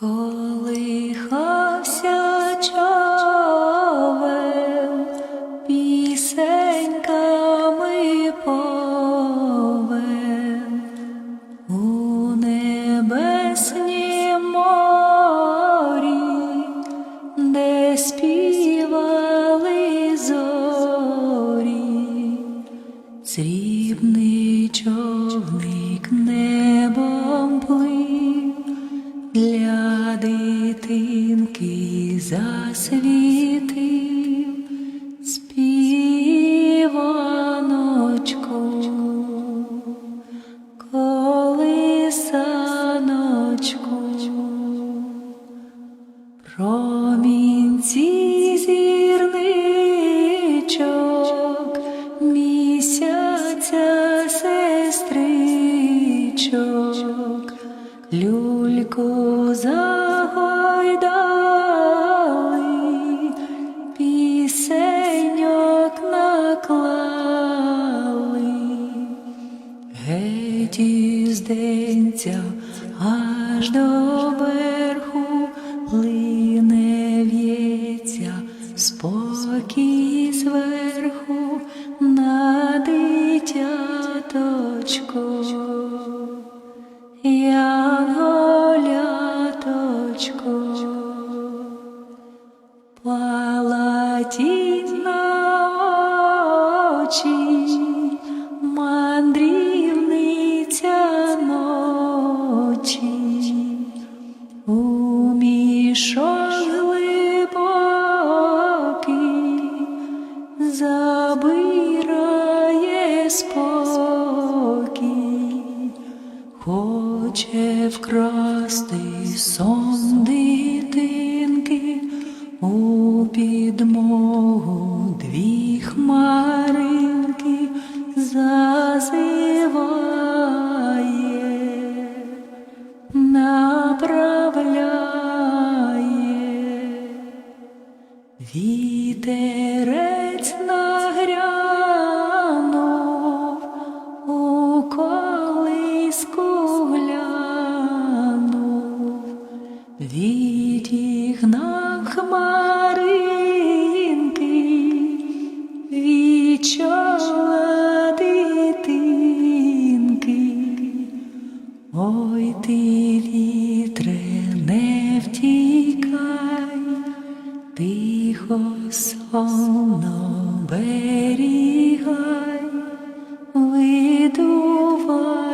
Колихався човен пісеньками повен. У небеснім морі, де співали зорі, дитинки засвітив співаночку, колисаночку, промінці зірничок, місяця сестричок, люльку загойдали, Із аж до верху лине в'ється спокій зверху на дитяточко. Янголяточко, палатіть хоче вкрасти сон дитинки у підмогу дві хмаринки зазиває, направляє. Вітерець Тихо сонно берігай, видувай.